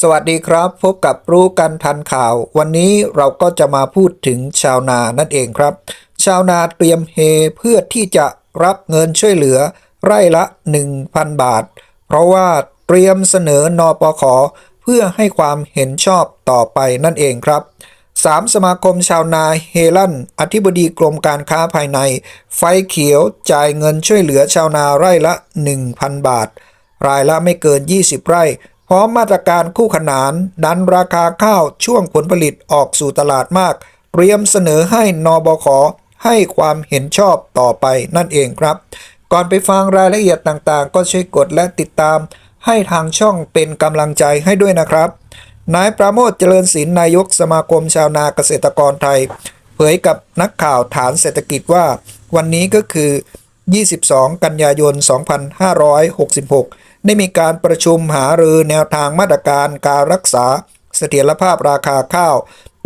สวัสดีครับ พบกับรู้กันทันข่าว วันนี้เราก็จะมาพูดถึงชาวนานั่นเองครับ ชาวนาเตรียมเฮเพื่อที่จะรับเงินช่วยเหลือไร่ละ 1,000 บาท เพราะว่าเตรียมเสนอนอปขเพื่อให้ความเห็นชอบต่อไปนั่นเองครับสามสมาคมชาวนาเฮลันอธิบดีกรมการค้าภายใน ไฟเขียวจ่ายเงินช่วยเหลือชาวนาไร่ละ 1,000 บาท รายละไม่เกิน 20 ไร่ ร้อมมาตรการคู่ขนาน ดันราคาข้าวช่วงผลผลิตออกสู่ตลาดมาก เตรียมเสนอให้นอบขให้ความเห็นชอบต่อไปนั่นเองครับ ก่อนไปฟังรายละเอียดต่างๆ ก็ช่วยกดและติดตาม ให้ทางช่องเป็นกำลังใจให้ด้วยนะครับ นายปราโมทเจริญศิลป์นายกสมาคมชาวนาเกษตรกรไทย เผยกับนักข่าวฐานเศรษฐกิจว่า วันนี้ก็คือ 22 กันยายน 2566 ได้มีการประชุมหารือแนวทางมาตรการการรักษา เสถียรภาพราคาข้าว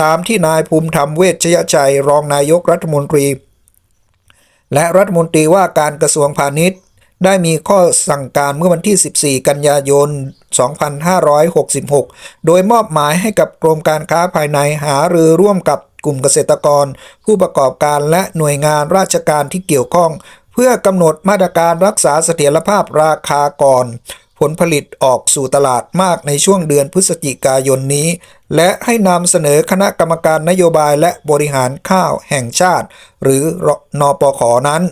ตามที่นายภูมิธรรมเวชยชัยรองนายกรัฐมนตรี และรัฐมนตรีว่าการกระทรวงพาณิชย์ ได้มีข้อสั่งการเมื่อวันที่ 14 กันยายน 2566 โดยมอบหมายให้กับกรมการค้าภายในหารือร่วมกับกลุ่มเกษตรกร ผู้ประกอบการและหน่วยงานราชการที่เกี่ยวข้อง เพื่อกำหนดมาตรการรักษาเสถียรภาพราคาก่อน ผลผลิตออกสู่ตลาดมากในช่วงเดือนพฤศจิกายนนี้ และให้นำเสนอคณะกรรมการนโยบายและบริหารข้าวแห่งชาติ หรือนอปขนั้น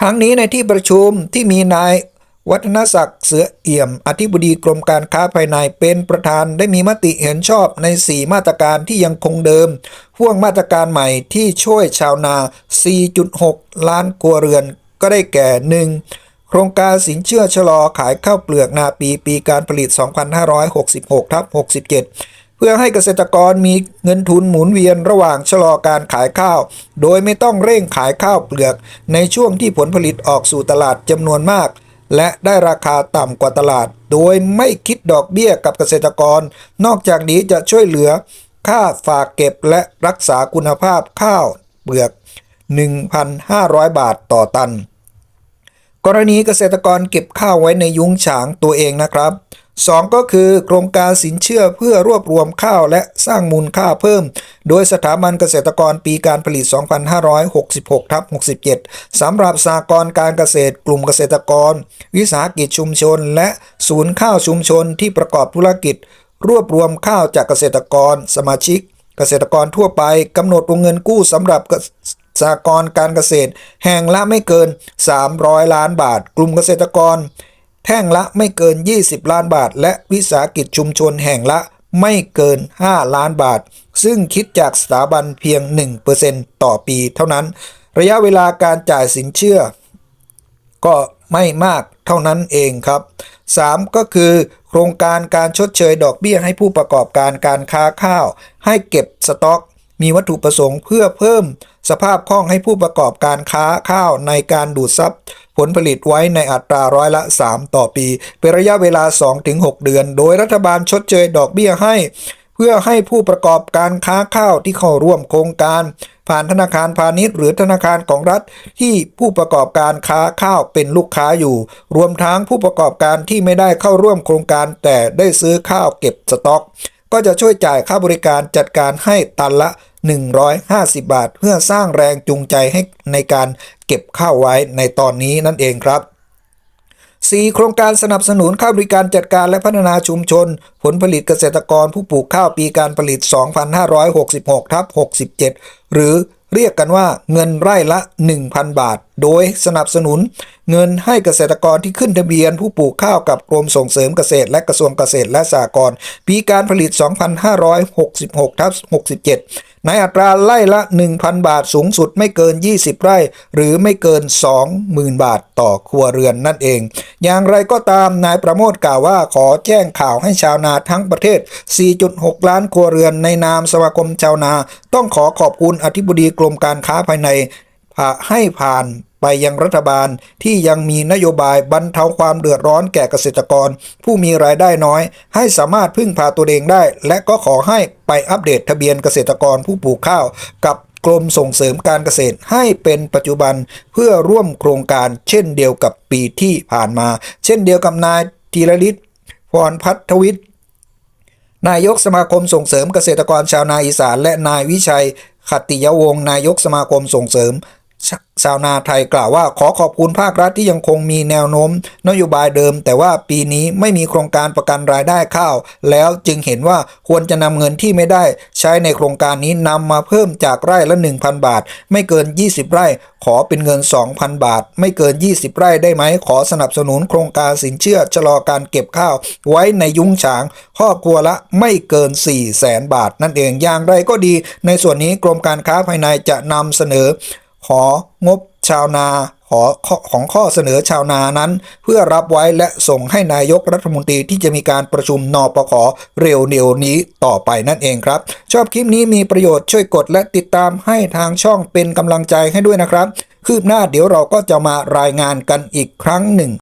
ทั้งนี้ในที่ประชุมที่มีนาย วัฒนศักดิ์เสือเอี่ยม อธิบดีกรมการค้าภายในเป็นประธานได้มีมติเห็นชอบใน 4 มาตรการที่ยังคงเดิมพ่วงมาตรการใหม่ที่ช่วยชาวนา 4.6 ล้านครัวเรือนก็ได้แก่ 1. โครงการสินเชื่อชะลอขายข้าวเปลือกนาปีปีการผลิต 2566ทับ67 เพื่อให้เกษตรกรมีเงินทุนหมุนเวียนระหว่างชะลอการขายข้าว โดยไม่ต้องเร่งขายข้าวเปลือก ในช่วงที่ผลผลิตออกสู่ตลาดจำนวนมาก และได้ราคาต่ำกว่าตลาด โดยไม่คิดดอกเบี้ยกับเกษตรกร นอกจากนี้จะช่วยเหลือค่าฝากเก็บและรักษาคุณภาพข้าวเปลือก 1,500 บาทต่อตัน กรณีเกษตรกรเก็บข้าวไว้ในยุ้งฉางตัวเองนะครับ 2 ก็คือโครงการสินเชื่อเพื่อรวบรวมข้าวและสร้างมูลค่าเพิ่ม โดยสถาบันเกษตรกรปีการผลิต 2566ทับ67สำหรับสากรการเกษตรกลุ่มเกษตรกร วิสาหกิจชุมชน และศูนย์ข้าวชุมชนที่ประกอบธุรกิจ รวบรวมข้าวจากเกษตรกร สมาชิก เกษตรกรทั่วไปกำหนดวงเงินกู้สำหรับสหกรการเกษตร แห่งละไม่เกิน 300 ล้านบาท กลุ่มเกษตรกร แท่งละไม่เกิน 20 ล้านบาท และวิสาหกิจชุมชนแห่งละไม่เกิน 5 ล้านบาท ซึ่งคิดจากสถาบันเพียง 1%ต่อปีเท่านั้น ระยะเวลาการจ่ายสินเชื่อ ก็ไม่มากเท่านั้นเองครับ 3. ก็คือ โครงการการชดเชยดอกเบี้ยให้ผู้ประกอบการการค้าข้าว ให้เก็บสต็อก มีวัตถุประสงค์เพื่อเพิ่มสภาพคล่องให้ผู้ประกอบการค้าข้าวในการดูดซับผลผลิตไว้ในอัตราร้อยละ 3 ต่อปี เป็นระยะเวลา 2-6 เดือน โดยรัฐบาลชดเชยดอกเบี้ยให้ เพื่อให้ผู้ประกอบการค้าข้าวที่เข้าร่วมโครงการ ผ่านธนาคารพาณิชย์ หรือธนาคารของรัฐที่ผู้ประกอบการค้าข้าวเป็นลูกค้าอยู่ รวมทั้งผู้ประกอบการที่ไม่ได้เข้าร่วมโครงการแต่ได้ซื้อข้าวเก็บสต็อก ก็จะช่วยจ่ายค่าบริการจัดการให้ตันละ 150 บาท เพื่อสร้างแรงจูงใจให้ในการเก็บข้าวไว้ในตอนนี้นั่นเองครับ 4. โครงการสนับสนุนค่าบริการจัดการและพัฒนาชุมชน ผลผลิตเกษตรกรผู้ปลูกข้าวปีการผลิต 2566ทับ67 หรือเรียกกันว่าเงินไร่ละ 1,000 บาท โดยสนับสนุน เงินให้เกษตรกรที่ขึ้นทะเบียนผู้ปลูกข้าวกับกรมส่งเสริมเกษตรและกระทรวงเกษตรและสหกรณ์ปีการผลิต 2566ทับ67 ในอัตราไร่ละ 1,000 บาทสูงสุดไม่เกิน 20 ไร่ หรือไม่เกิน 20,000 บาทต่อครัวเรือนนั่นเอง อย่างไรก็ตามนายประโมทกล่าวว่าขอแจ้งข่าวให้ชาวนาทั้งประเทศ 4.6 ล้านครัวเรือนในนามสมาคมชาวนา ต้องขอขอบคุณอธิบดีกรมการค้าภายใน ให้ผ่านไปยังรัฐบาลที่ยังมีนโยบายบรรเทาความเดือดร้อนแก่เกษตรกร ผู้มีรายได้น้อย ให้สามารถพึ่งพาตัวเองได้ และก็ขอให้ไปอัปเดตทะเบียนเกษตรกรผู้ปลูกข้าว กับกรมส่งเสริมการเกษตรให้เป็นปัจจุบันเพื่อร่วมโครงการเช่นเดียวกับปีที่ผ่านมา เช่นเดียวกับนายธีรฤทธิ์พรพัฒวิทย์นายกสมาคมส่งเสริมเกษตรกรชาวนาอีสาน และนายวิชัยขติยวงศ์นายกสมาคมส่งเสริม ชาวนาไทยกล่าวว่าขอขอบคุณภาครัฐที่ยังคงมีแนวโน้ม นโยบายเดิม แต่ว่าปีนี้ไม่มีโครงการประกันรายได้ข้าว แล้วจึงเห็นว่าควรจะนำเงินที่ไม่ได้ ใช้ในโครงการนี้นำมาเพิ่มจากไร่ละ 1,000 บาท ไม่เกิน 20 ไร่ ขอเป็นเงิน 2,000 บาท ไม่เกิน 20 ไร่ได้ไหม ขอสนับสนุนโครงการสินเชื่อชะลอการเก็บข้าว ไว้ในยุ้งฉางครอบครัวละไม่เกิน 4 0 0แสนบาท นั่นเองอย่างไรก็ดี ในส่วนนี้กรมการค้าภายในจะนำเสนอ ของบชาวนาขอของข้อเสนอชาวนานั้น เพื่อรับไว้และส่งให้นายกรัฐมนตรีที่จะมีการประชุมนปขเร็วเดียวนี้ต่อไปนั่นเองครับ ชอบคลิปนี้มีประโยชน์ช่วยกดและติดตามให้ทางช่องเป็นกำลังใจให้ด้วยนะครับ คืบหน้าเดี๋ยวเราก็จะมารายงานกันอีกครั้งหนึ่ง